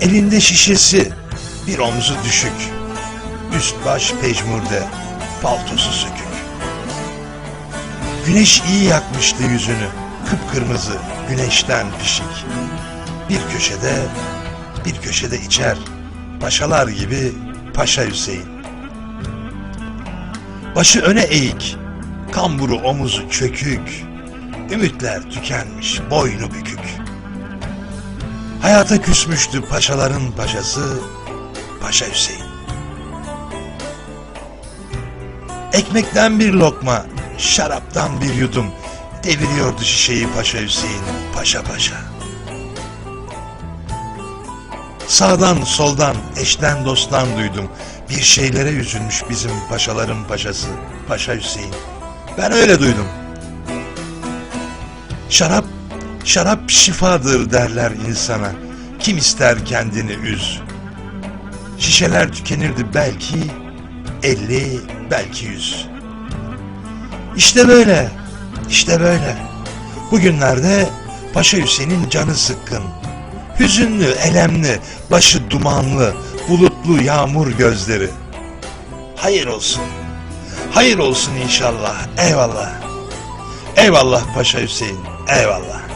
Elinde şişesi, bir omzu düşük. Üst baş pejmurde, paltosu sökük. Güneş iyi yakmıştı yüzünü, kıpkırmızı, güneşten pişik. Bir köşede, bir köşede içer, paşalar gibi Paşa Hüseyin. Başı öne eğik, kamburu omuzu çökük, ümitler tükenmiş, boynu bükük. Hayata küsmüştü paşaların paşası Paşa Hüseyin. Ekmekten bir lokma, şaraptan bir yudum deviriyordu şişeyi Paşa Hüseyin paşa paşa. Sağdan soldan eşten dosttan duydum. Bir şeylere üzülmüş bizim paşaların paşası Paşa Hüseyin. Ben öyle duydum. Şarap, şarap şifadır derler insana. Kim ister kendini üz. Şişeler tükenirdi belki elli, belki yüz. İşte böyle, işte böyle. Bugünlerde Paşa Hüseyin'in canı sıkkın. Hüzünlü, elemli, başı dumanlı, bulutlu yağmur gözleri. Hayır olsun. Hayır olsun inşallah. Eyvallah. Eyvallah Paşa Hüseyin. Eyvallah.